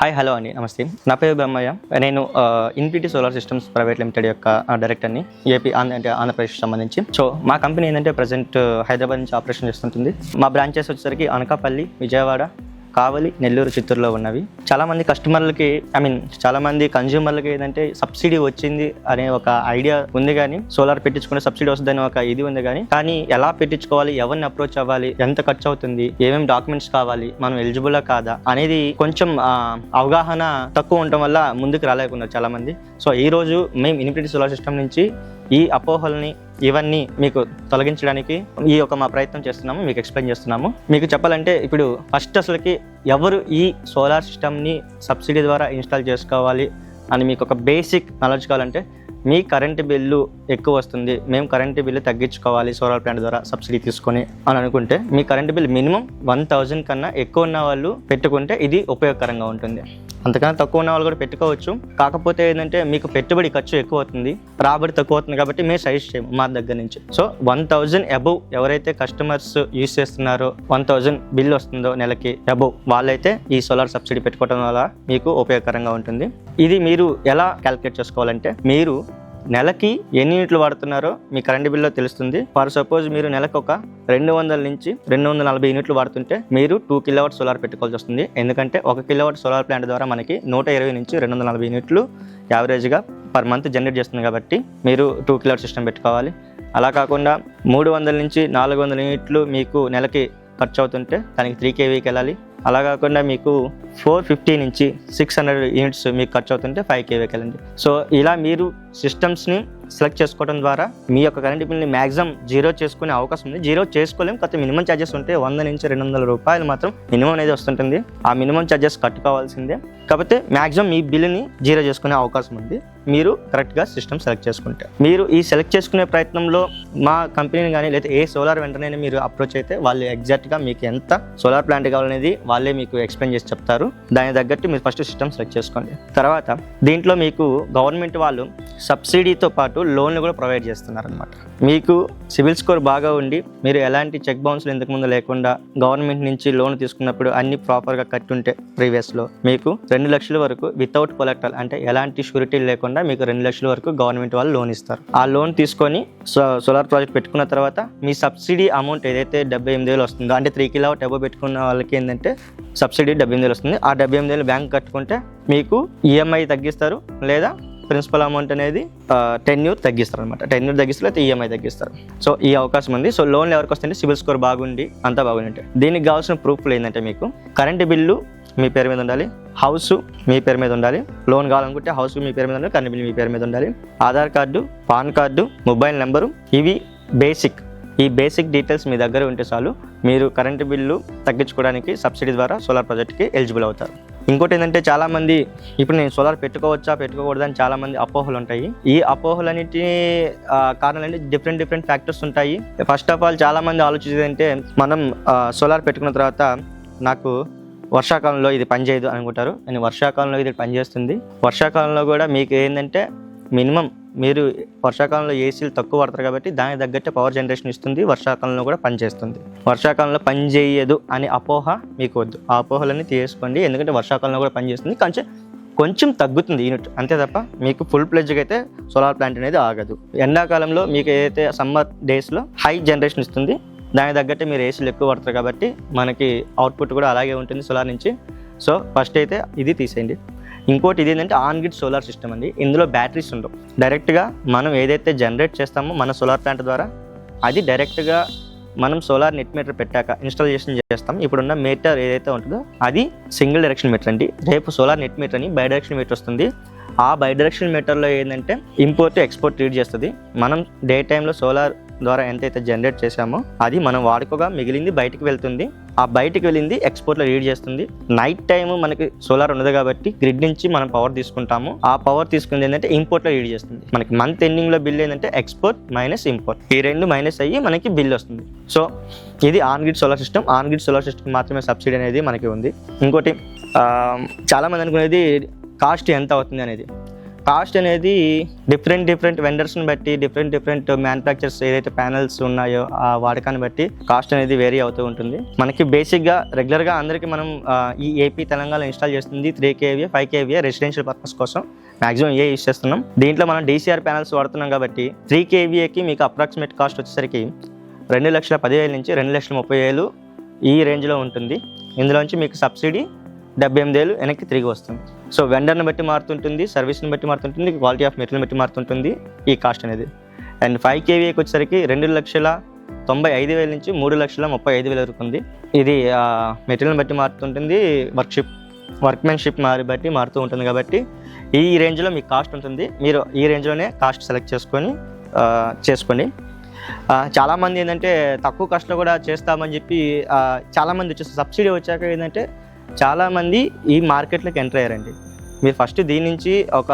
Hi hello అండి. నమస్తే. నా పేరు బ్రహ్మయ్య. నేను Infinity Solar Systems Private Limited యొక్క డైరెక్టర్ని ఏపీ ఆంధ్ర అంటే ఆంధ్రప్రదేశ్ సంబంధించి. సో మా కంపెనీ ఏంటంటే ప్రజెంట్ హైదరాబాద్ నుంచి ఆపరేషన్ చేస్తుంటుంది. మా బ్రాంచెస్ వచ్చేసరికి అనకాపల్లి విజయవాడ కావలి నెల్లూరు చిత్తూరులో ఉన్నవి. చాలామంది కస్టమర్లకి ఐ మీన్ చాలామంది కన్జ్యూమర్లకి ఏంటంటే సబ్సిడీ వచ్చింది అనే ఒక ఐడియా ఉంది కానీ సోలార్ పెట్టించుకునే సబ్సిడీ వస్తుందని ఒక ఇది ఉంది కానీ కానీ ఎలా పెట్టించుకోవాలి ఎవరిని అప్రోచ్ అవ్వాలి ఎంత ఖర్చు అవుతుంది ఏమేమి డాక్యుమెంట్స్ కావాలి మనం ఎలిజిబుల్ కాదా అనేది కొంచెం అవగాహన తక్కువ ఉండటం వల్ల ముందుకు రాలేకున్నారు చాలామంది సో ఈ రోజు మేము ఇన్ఫినిటీ సోలార్ సిస్టమ్ నుంచి ఈ అపోహల్ని ఇవన్నీ మీకు తొలగించడానికి ఈ యొక్క మా ప్రయత్నం చేస్తున్నాము మీకు ఎక్స్ప్లెయిన్ చేస్తున్నాము. మీకు చెప్పాలంటే ఇప్పుడు ఫస్ట్ అసలుకి ఎవరు ఈ సోలార్ సిస్టమ్ని సబ్సిడీ ద్వారా ఇన్స్టాల్ చేసుకోవాలి అని మీకు ఒక బేసిక్ నాలెడ్జ్ కావాలంటే మీ కరెంటు బిల్లు ఎక్కువ వస్తుంది మేము కరెంటు బిల్లు తగ్గించుకోవాలి సోలార్ ప్లాంట్ ద్వారా సబ్సిడీ తీసుకొని అని అనుకుంటే మీ current bill minimum one thousand కన్నా ఎక్కువ ఉన్న వాళ్ళు పెట్టుకుంటే ఇది ఉపయోగకరంగా ఉంటుంది. అంతకన్నా తక్కువ ఉన్న వాళ్ళు కూడా పెట్టుకోవచ్చు. కాకపోతే ఏంటంటే మీకు పెట్టుబడి ఖర్చు ఎక్కువ అవుతుంది రాబడి తక్కువ అవుతుంది కాబట్టి మేము సజెస్ట్ చేయము మా దగ్గర నుంచి. సో వన్ థౌజండ్ అబవ్ ఎవరైతే కస్టమర్స్ యూస్ చేస్తున్నారో వన్ థౌజండ్ బిల్ వస్తుందో నెలకి అబవ్ వాళ్ళైతే ఈ సోలార్ సబ్సిడీ పెట్టుకోవడం వల్ల మీకు ఉపయోగకరంగా ఉంటుంది. ఇది మీరు ఎలా క్యాలిక్యులేట్ చేసుకోవాలంటే మీరు నెలకి ఎన్ని యూనిట్లు వాడుతున్నారో మీ కరెంట్ బిల్లో తెలుస్తుంది. ఫర్ సపోజ్ మీరు నెలకు ఒక రెండు వందల నుంచి రెండు వందల నలభై యూనిట్లు వాడుతుంటే మీరు టూ కిలోవాట్ సోలార్ పెట్టుకోవాల్సి వస్తుంది. ఎందుకంటే ఒక కిలోవాట్ సోలార్ ప్లాంట్ ద్వారా మనకి నూట ఇరవై నుంచి రెండు వందల నలభై యూనిట్లు యావరేజ్గా పర్ మంత్ జనరేట్ చేస్తుంది కాబట్టి మీరు టూ కిలోవాట్ సిస్టమ్ పెట్టుకోవాలి. అలా కాకుండా మూడు వందల నుంచి నాలుగు వందల యూనిట్లు మీకు నెలకి ఖర్చు అవుతుంటే దానికి త్రీ కేవీకి వెళ్ళాలి. అలా కాకుండా మీకు ఫోర్ ఫిఫ్టీ నుంచి సిక్స్ హండ్రెడ్ యూనిట్స్ మీకు ఖర్చు అవుతుంటే ఫైవ్ కేవీకి వెళ్ళండి సో ఇలా మీరు సిస్టమ్స్ని సెలెక్ట్ చేసుకోవడం ద్వారా మీ యొక్క కరెంట్ బిల్ని మ్యాక్సిమం జీరో చేసుకునే అవకాశం ఉంది. జీరో చేసుకోలేము కొత్త మినిమం ఛార్జెస్ ఉంటే వంద నుంచి రెండు వందల రూపాయలు మాత్రం మినిమం అనేది వస్తుంటుంది. ఆ మినిమం ఛార్జెస్ కట్టుకోవాల్సిందే. కాకపోతే మ్యాక్సిమం మీ బిల్లుని జీరో చేసుకునే అవకాశం ఉంది. మీరు కరెక్ట్గా సిస్టమ్ సెలెక్ట్ చేసుకుంటే. మీరు ఈ సెలెక్ట్ చేసుకునే ప్రయత్నంలో మా కంపెనీని కానీ లేదా ఏ సోలార్ వెంటనే మీరు అప్రోచ్ అయితే వాళ్ళు ఎగ్జాక్ట్గా మీకు ఎంత సోలార్ ప్లాంట్ కావాలనేది వాళ్ళే మీకు ఎక్స్ప్లెయిన్ చేసి చెప్తారు. దాని తగ్గట్టు మీరు ఫస్ట్ సిస్టమ్ సెలెక్ట్ చేసుకోండి. తర్వాత దీంట్లో మీకు గవర్నమెంట్ వాళ్ళు సబ్సిడీతో పాటు లోన్లు కూడా ప్రొవైడ్ చేస్తున్నారు అనమాట మీకు సివిల్ స్కోర్ బాగా ఉండి మీరు ఎలాంటి చెక్ బౌన్స్లు ఇంతకు ముందు లేకుండా గవర్నమెంట్ నుంచి లోన్ తీసుకున్నప్పుడు అన్ని ప్రాపర్గా కట్టుంటే ప్రీవియస్లో మీకు రెండు లక్షల వరకు వితౌట్ కొలెక్టల్ అంటే ఎలాంటి షూరిటీ లేకుండా మీకు రెండు లక్షల వరకు గవర్నమెంట్ వాళ్ళు లోన్ ఇస్తారు. ఆ లోన్ తీసుకొని సో- సోలార్ ప్రాజెక్ట్ పెట్టుకున్న తర్వాత మీ సబ్సిడీ అమౌంట్ ఏదైతే డెబ్బై ఎనిమిది వేలు వస్తుందో అంటే త్రీ కిలో డబ్బు పెట్టుకున్న వాళ్ళకి ఏంటంటే సబ్సిడీ డెబ్బై ఎనిమిది వేలు వస్తుంది. ఆ డెబ్బై ఎనిమిది వేలు బ్యాంక్ కట్టుకుంటే మీకు ఈఎంఐ తగ్గిస్తారు లేదా ప్రిన్సిపల్ అమౌంట్ అనేది టెన్ యూర్ తగ్గిస్తారు అనమాట టెన్ యూర్ తగ్గిస్తారు లేకపోతే ఈఎంఐ తగ్గిస్తారు. సో ఈ అవకాశం ఉంది. సో లోన్లు ఎవరికి వస్తుంది సిబిల్ స్కోర్ బాగుండి అంతా బాగుండి దీనికి కావాల్సిన ప్రూఫ్లు ఏంటంటే మీకు కరెంటు బిల్లు మీ పేరు మీద ఉండాలి హౌస్ మీ పేరు మీద ఉండాలి లోన్ కావాలనుకుంటే హౌస్ మీ పేరు మీద ఉండాలి కరెంట్ బిల్ మీ పేరు మీద ఉండాలి Aadhaar card PAN card mobile number ఇవి బేసిక్. ఈ బేసిక్ డీటెయిల్స్ మీ దగ్గర ఉంటే చాలు మీరు కరెంటు బిల్లు తగ్గించుకోవడానికి సబ్సిడీ ద్వారా సోలార్ ప్రాజెక్ట్కి ఎలిజిబుల్ అవుతారు. ఇంకోటి ఏంటంటే చాలామంది ఇప్పుడు నేను సోలార్ పెట్టుకోవచ్చా పెట్టుకోకూడదు అని చాలామంది అపోహలు ఉంటాయి. ఈ అపోహలన్నిటి కారణాలంటే డిఫరెంట్ డిఫరెంట్ ఫ్యాక్టర్స్ ఉంటాయి. ఫస్ట్ ఆఫ్ ఆల్ చాలామంది ఆలోచించేది అంటే మనం సోలార్ పెట్టుకున్న తర్వాత నాకు వర్షాకాలంలో ఇది పనిచేయదు అనుకుంటారు. కానీ వర్షాకాలంలో ఇది పనిచేస్తుంది. వర్షాకాలంలో కూడా మీకు ఏంటంటే మినిమం మీరు వర్షాకాలంలో ఏసీలు తక్కువ పడతారు కాబట్టి దానికి తగ్గట్టే పవర్ జనరేషన్ ఇస్తుంది వర్షాకాలంలో కూడా పనిచేస్తుంది వర్షాకాలంలో పని చేయదు అనే అపోహ మీకు వద్దు. ఆ అపోహలన్నీ తీసుకోండి. ఎందుకంటే వర్షాకాలంలో కూడా పనిచేస్తుంది కొంచెం కొంచెం తగ్గుతుంది యూనిట్ అంతే తప్ప మీకు ఫుల్ ప్లెజ్గా అయితే సోలార్ ప్లాంట్ అనేది ఆగదు. ఎండాకాలంలో మీకు ఏదైతే సమ్మర్ డేస్లో హై జనరేషన్ ఇస్తుంది దానికి తగ్గట్టే మీరు ఏసీలు ఎక్కువ పడతారు కాబట్టి మనకి అవుట్పుట్ కూడా అలాగే ఉంటుంది సోలార్ నుంచి. సో ఫస్ట్ అయితే ఇది తీసేయండి. ఇంకోటి ఇది ఏంటంటే ఆన్ గ్రిడ్ సోలార్ సిస్టమ్ అండి. ఇందులో బ్యాటరీస్ ఉండవు. డైరెక్ట్గా మనం ఏదైతే జనరేట్ చేస్తామో మన సోలార్ ప్లాంట్ ద్వారా అది డైరెక్ట్గా మనం సోలార్ నెట్ మీటర్ పెట్టాక ఇన్స్టాలేషన్ చేస్తాం. ఇప్పుడున్న మీటర్ ఏదైతే ఉంటుందో అది సింగిల్ డైరెక్షన్ మీటర్ అండి. రేపు సోలార్ నెట్ మీటర్ అని బై డైరెక్షన్ మీటర్ వస్తుంది. ఆ బై డైరెక్షన్ మీటర్లో ఏంటంటే ఇంపోర్ట్ ఎక్స్పోర్ట్ రీడ్ చేస్తుంది. మనం డే టైంలో సోలార్ ద్వారా ఎంతైతే జనరేట్ చేశామో అది మనం వాడుకోగా మిగిలింది బయటికి వెళ్తుంది. ఆ బయటికి వెళ్ళింది ఎక్స్పోర్ట్లో రీడ్ చేస్తుంది. నైట్ టైం మనకి సోలార్ ఉండదు కాబట్టి గ్రిడ్ నుంచి మనం పవర్ తీసుకుంటాము. ఆ పవర్ తీసుకుంది ఏంటంటే ఇంపోర్ట్లో రీడ్ చేస్తుంది. మనకి మంత్ ఎండింగ్లో బిల్ ఏంటంటే ఎక్స్పోర్ట్ మైనస్ ఇంపోర్ట్ ఈ రెండు మైనస్ అయ్యి మనకి బిల్ వస్తుంది. సో ఇది on grid solar system on grid solar system మాత్రమే సబ్సిడీ అనేది మనకి ఉంది. ఇంకోటి చాలామంది అనుకునేది కాస్ట్ ఎంత అవుతుంది అనేది. కాస్ట్ అనేది డిఫరెంట్ డిఫరెంట్ వెండర్స్ని బట్టి డిఫరెంట్ డిఫరెంట్ మ్యానుఫ్యాక్చర్స్ ఏదైతే ప్యానల్స్ ఉన్నాయో ఆ వాడకాన్ని బట్టి కాస్ట్ అనేది వేరీ అవుతూ ఉంటుంది. మనకి బేసిక్గా రెగ్యులర్గా అందరికీ మనం ఈ ఏపీ తెలంగాణ ఇన్స్టాల్ చేస్తుంది three KVA five KVA residential purpose కోసం. మాక్సిమం ఏ యూస్ చేస్తున్నాం? దీంట్లో మనం డీసీఆర్ ప్యానల్స్ వాడుతున్నాం కాబట్టి త్రీ కేవీఏకి మీకు అప్రాక్సిమేట్ కాస్ట్ వచ్చేసరికి రెండు లక్షల పదివేల నుంచి రెండు లక్షల ముప్పై వేలు ఈ రేంజ్లో ఉంటుంది. ఇందులోంచి మీకు సబ్సిడీ డెబ్బై ఎనిమిది వేలు వెనక్కి తిరిగి వస్తుంది. సో వెండర్ని బట్టి మారుతుంటుంది సర్వీస్ని బట్టి మారుతుంటుంది క్వాలిటీ ఆఫ్ మెటీరియల్ బట్టి మారుతుంటుంది ఈ కాస్ట్ అనేది. అండ్ ఫైవ్ కేవీకి వచ్చేసరికి రెండు లక్షల తొంభై ఐదు వేల నుంచి మూడు లక్షల ముప్పై ఐదు వేల వరకు ఉంది. ఇది మెటీరియల్ని బట్టి మారుతుంటుంది వర్క్షిప్ వర్క్మెన్షిప్ మారి బట్టి మారుతూ ఉంటుంది కాబట్టి ఈ రేంజ్లో మీకు కాస్ట్ ఉంటుంది. మీరు ఈ రేంజ్లోనే కాస్ట్ సెలెక్ట్ చేసుకొని చేసుకోండి. చాలామంది ఏంటంటే తక్కువ కాస్ట్లో కూడా చేస్తామని చెప్పి చాలామంది వచ్చేసి సబ్సిడీ వచ్చాక ఏంటంటే చాలామంది ఈ మార్కెట్లోకి ఎంటర్ అయ్యారండి. మీరు ఫస్ట్ దీని నుంచి ఒక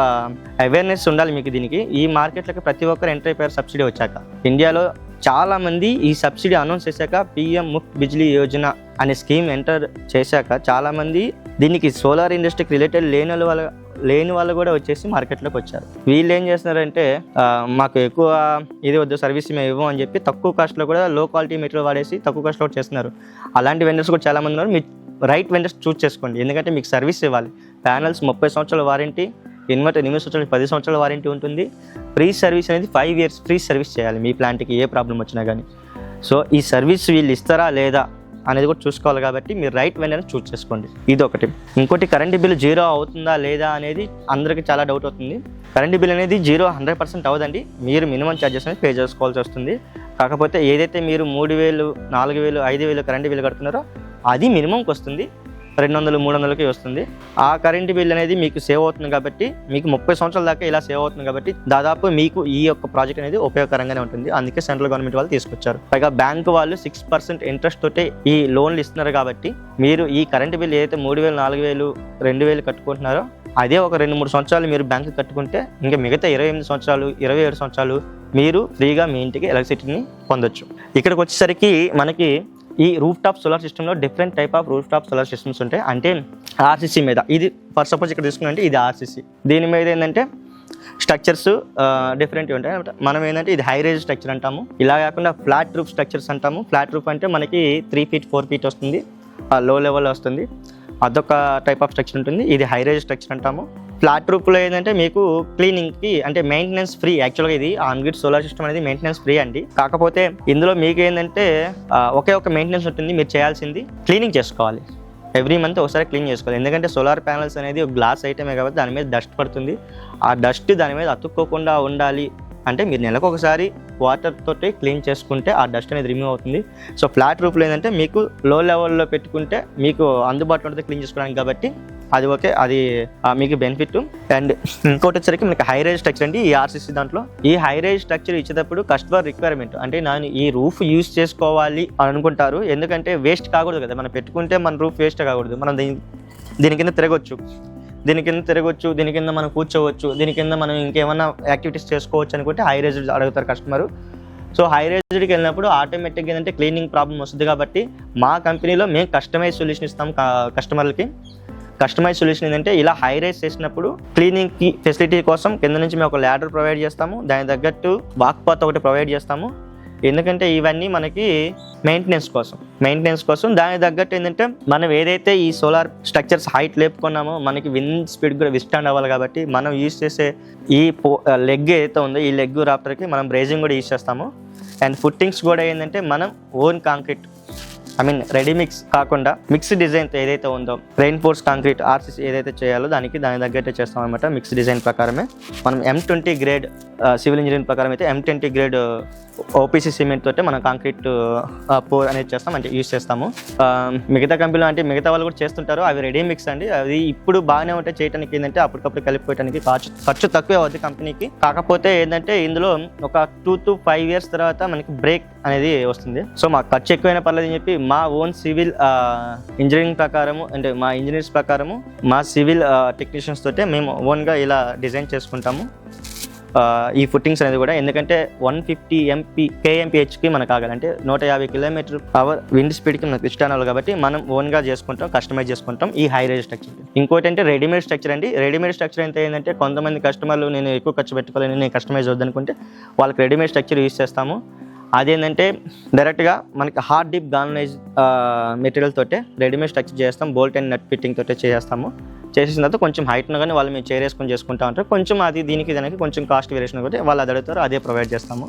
అవేర్నెస్ ఉండాలి మీకు దీనికి. ఈ మార్కెట్లోకి ప్రతి ఒక్కరు ఎంటర్ అయిపోయారు సబ్సిడీ వచ్చాక. ఇండియాలో చాలామంది ఈ సబ్సిడీ అనౌన్స్ చేశాక పిఎం ముఫ్త్ బిజ్లీ యోజన అనే స్కీమ్ ఎంటర్ చేశాక చాలామంది దీనికి సోలార్ ఇండస్ట్రీకి రిలేటెడ్ లేని వాళ్ళ లేని వాళ్ళు కూడా వచ్చేసి మార్కెట్లోకి వచ్చారు. వీళ్ళు ఏం చేస్తున్నారంటే మాకు ఎక్కువ ఇది వద్దు సర్వీస్ మేము ఇవ్వం అని చెప్పి తక్కువ కాస్ట్లో కూడా లో క్వాలిటీ మెటీరియల్ వాడేసి తక్కువ కాస్ట్లో చేస్తున్నారు. అలాంటి వెండర్స్ కూడా చాలామంది ఉన్నారు. మీ రైట్ వెండర్స్ చూస్ చేసుకోండి. ఎందుకంటే మీకు సర్వీస్ ఇవ్వాలి. ప్యానల్స్ ముప్పై సంవత్సరాల వారంటీ ఇన్వర్టర్ ఎనిమిది సంవత్సరాలు పది సంవత్సరాల వారంటీ ఉంటుంది. ఫ్రీ సర్వీస్ అనేది ఫైవ్ ఇయర్స్ ఫ్రీ సర్వీస్ చేయాలి. మీ ప్లాంట్కి ఏ ప్రాబ్లం వచ్చినా కానీ సో ఈ సర్వీస్ వీళ్ళు ఇస్తారా లేదా అనేది కూడా చూసుకోవాలి కాబట్టి మీరు రైట్ వెండర్ని చూస్ చేసుకోండి. ఇది ఒకటి ఇంకోటి కరెంట్ బిల్ జీరో అవుతుందా లేదా అనేది అందరికీ చాలా డౌట్ అవుతుంది. కరెంట్ బిల్ అనేది జీరో హండ్రెడ్ పర్సెంట్ అవ్వదండి. మీరు మినిమం ఛార్జెస్ అనేది పే చేసుకోవాల్సి వస్తుంది. కాకపోతే ఏదైతే మీరు మూడు వేలు నాలుగు వేలు ఐదు వేలు కరెంట్ బిల్ కడుతున్నారో అది మినిమంకి వస్తుంది. రెండు వందలు మూడు వందలకి వస్తుంది. ఆ కరెంట్ బిల్ అనేది మీకు సేవ్ అవుతుంది కాబట్టి మీకు ముప్పై సంవత్సరాల దాకా ఇలా సేవ్ అవుతుంది కాబట్టి దాదాపు మీకు ఈ యొక్క ప్రాజెక్ట్ అనేది ఉపయోగకరంగానే ఉంటుంది. అందుకే సెంట్రల్ గవర్నమెంట్ వాళ్ళు తీసుకొచ్చారు. పైగా బ్యాంకు వాళ్ళు సిక్స్ పర్సెంట్ ఇంట్రెస్ట్ తోటే ఈ లోన్లు ఇస్తున్నారు కాబట్టి మీరు ఈ కరెంట్ బిల్ ఏదైతే మూడు వేలు నాలుగు వేలు రెండు వేలు కట్టుకుంటున్నారో అదే ఒక రెండు మూడు సంవత్సరాలు మీరు బ్యాంకు కట్టుకుంటే ఇంకా మిగతా ఇరవై ఎనిమిది సంవత్సరాలు ఇరవై ఏడు సంవత్సరాలు మీరు ఫ్రీగా మీ ఇంటికి ఎలక్ట్రిసిటీని పొందొచ్చు. ఇక్కడికి వచ్చేసరికి మనకి ఈ రూఫ్ టాప్ సోలార్ సిస్టంలో different type of roof top solar systems ఉంటాయి అంటే ఆర్సీసీ మీద. ఇది ఫర్ సపోజ్ ఇక్కడ తీసుకున్నంటే ఇది ఆర్సీసీ దీని మీద ఏంటంటే స్ట్రక్చర్స్ డిఫరెంట్ ఉంటాయి. మనం ఏంటంటే ఇది హై రేజ్ స్ట్రక్చర్ అంటాము. ఇలా కాకుండా ఫ్లాట్ రూఫ్ స్ట్రక్చర్స్ అంటాము. ఫ్లాట్ రూఫ్ అంటే మనకి త్రీ ఫీట్ ఫోర్ ఫీట్ వస్తుంది. లో లెవెల్ వస్తుంది. అదొక టైప్ ఆఫ్ స్ట్రక్చర్ ఉంటుంది. ఇది హై రేజ్ స్ట్రక్చర్ అంటాము. ఫ్లాట్ రూప్లో ఏంటంటే మీకు క్లీనింగ్కి అంటే మెయింటెనెన్స్ ఫ్రీ యాక్చువల్గా ఇది ఆన్ గ్రిడ్ సోలార్ సిస్టమ్ అనేది మెయింటెనెన్స్ ఫ్రీ అండి. కాకపోతే ఇందులో మీకు ఏంటంటే ఒకే ఒక మెయింటెనెన్స్ ఉంటుంది మీరు చేయాల్సింది క్లీనింగ్ చేసుకోవాలి. ఎవ్రీ మంత్ ఒకసారి క్లీన్ చేసుకోవాలి. ఎందుకంటే సోలార్ ప్యానల్స్ అనేది ఒక గ్లాస్ ఐటమే కాబట్టి దాని మీద డస్ట్ పడుతుంది. ఆ డస్ట్ దాని మీద అతుక్కోకుండా ఉండాలి అంటే మీరు నెలకు ఒకసారి వాటర్ తోటి క్లీన్ చేసుకుంటే ఆ డస్ట్ అనేది రిమూవ్ అవుతుంది. సో ఫ్లాట్ రూఫ్లో ఏంటంటే మీకు లో లెవెల్లో పెట్టుకుంటే మీకు అందుబాటులో ఉంటుంది క్లీన్ చేసుకోవడానికి కాబట్టి అది ఓకే అది మీకు బెనిఫిట్ అండ్ ఇంకోటి వచ్చరికి మనకి హై రేజ్ స్ట్రక్చర్ అండి ఈ ఆర్సీసీ దాంట్లో. ఈ హై రేజ్ స్ట్రక్చర్ ఇచ్చేటప్పుడు కస్టమర్ రిక్వైర్మెంట్ అంటే నేను ఈ రూఫ్ యూస్ చేసుకోవాలి అని అనుకుంటారు. ఎందుకంటే వేస్ట్ కాకూడదు కదా మనం పెట్టుకుంటే మన రూఫ్ వేస్ట్ కాకూడదు. మనం దీని దీని కింద తిరగొచ్చు. దీని కింద తిరగొచ్చు దీని కింద మనం కూర్చోవచ్చు దీని కింద మనం ఇంకేమైనా యాక్టివిటీస్ చేసుకోవచ్చు అనుకుంటే హై రేజ్ అడుగుతారు కస్టమర్ సో హై రేజ్డ్కి వెళ్ళినప్పుడు ఆటోమేటిక్గా ఏంటంటే క్లీనింగ్ ప్రాబ్లం వస్తుంది కాబట్టి మా కంపెనీలో మేము కస్టమైజ్ సొల్యూషన్ ఇస్తాం కస్టమర్లకి కస్టమైజ్ సొల్యూషన్ ఏంటంటే ఇలా హై రైజ్ చేసినప్పుడు క్లీనింగ్కి ఫెసిలిటీ కోసం కింద నుంచి మేము ఒక ల్యాడర్ ప్రొవైడ్ చేస్తాము. దాని తగ్గట్టు వాక్ పాత్ ఒకటి ప్రొవైడ్ చేస్తాము. ఎందుకంటే ఇవన్నీ మనకి మెయింటెనెన్స్ కోసం. మెయింటెనెన్స్ కోసం దానికి తగ్గట్టు ఏంటంటే మనం ఏదైతే ఈ సోలార్ స్ట్రక్చర్స్ హైట్ లేపుకున్నామో మనకి విండ్ స్పీడ్ కూడా విస్టాండ్ అవ్వాలి కాబట్టి మనం యూజ్ చేసే ఈ లెగ్ ఏదైతే ఉందో ఈ లెగ్ రాప్టర్కి మనం బ్రేజింగ్ కూడా యూజ్ చేస్తాము. అండ్ ఫుట్టింగ్స్ కూడా ఏంటంటే మనం own concrete I mean ready mix కాకుండా మిక్స్ డిజైన్ ఏదైతే ఉందో రెయిన్ ఫోర్స్ కాంక్రీట్ ఆర్సీసీ ఏదైతే చేయాలో దానికి దాని తగ్గట్టే చేస్తాం అనమాట మిక్స్ డిజైన్ ప్రకారమే. మనం M twenty grade civil engineering ప్రకారం అయితే M twenty grade OPC cement తోటే మనం కాంక్రీట్ పోర్ అనేది చేస్తాం అంటే యూస్ చేస్తాము. మిగతా కంపెనీలు అంటే మిగతా వాళ్ళు కూడా చేస్తుంటారు అవి రెడీ మిక్స్ అండి. అది ఇప్పుడు బాగానే ఉంటాయి చేయడానికి ఏంటంటే అప్పటికప్పుడు కలిపిపోయడానికి ఖర్చు ఖర్చు తక్కువే అవుతుంది కంపెనీకి కాకపోతే ఏంటంటే ఇందులో ఒక టూ టు ఫైవ్ ఇయర్స్ తర్వాత మనకి బ్రేక్ అనేది వస్తుంది. సో మాకు ఖర్చు ఎక్కువైనా పర్లేదు అని చెప్పి మా ఓన్ సివిల్ ఇంజనీరింగ్ ప్రకారము అంటే మా ఇంజనీర్స్ ప్రకారము మా సివిల్ టెక్నీషియన్స్ తోటే మేము ఓన్గా ఇలా డిజైన్ చేసుకుంటాము. ఈ ఫుట్టింగ్స్ అనేది కూడా ఎందుకంటే వన్ ఫిఫ్టీ ఎంపీ కేఎంపీహెచ్కి మనకు కాగాలంటే నూట యాభై కిలోమీటర్ అవర్ విండ్ స్పీడ్కి మనకు ఇష్టం కాబట్టి మనం ఓన్గా చేసుకుంటాం కస్టమైజ్ చేసుకుంటాం ఈ హై రేజ్ స్ట్రక్చర్ ఇంకోటి అంటే రెడీమేడ్ స్ట్రక్చర్ అండి. రెడీమేడ్ స్ట్రక్చర్ అంటే ఏంటంటే కొంతమంది కస్టమర్లు నేను ఎక్కువ ఖర్చు పెట్టుకోలేను నేను కస్టమైజ్ వద్దనుకుంటే వాళ్ళకి రెడీమేడ్ స్ట్రక్చర్ యూస్ చేస్తాము. అదేంటంటే డైరెక్ట్గా మనకి హార్డ్ డిప్ గార్నైజ్ మెటీరియల్ తోటే రెడీమేడ్ స్ట్రక్చర్ చేస్తాం. బోల్ట్ అండ్ నట్ ఫిట్టింగ్ తోటే చేస్తాము. చేసిన తర్వాత కొంచెం హైట్ కానీ వాళ్ళు మేము చేరేసుకొని చేసుకుంటా ఉంటారు. కొంచెం అది దీనికి దానికి కొంచెం కాస్ట్ వేరియేషన్ కూడా వాళ్ళు అది అడుగుతారు అదే ప్రొవైడ్ చేస్తాము.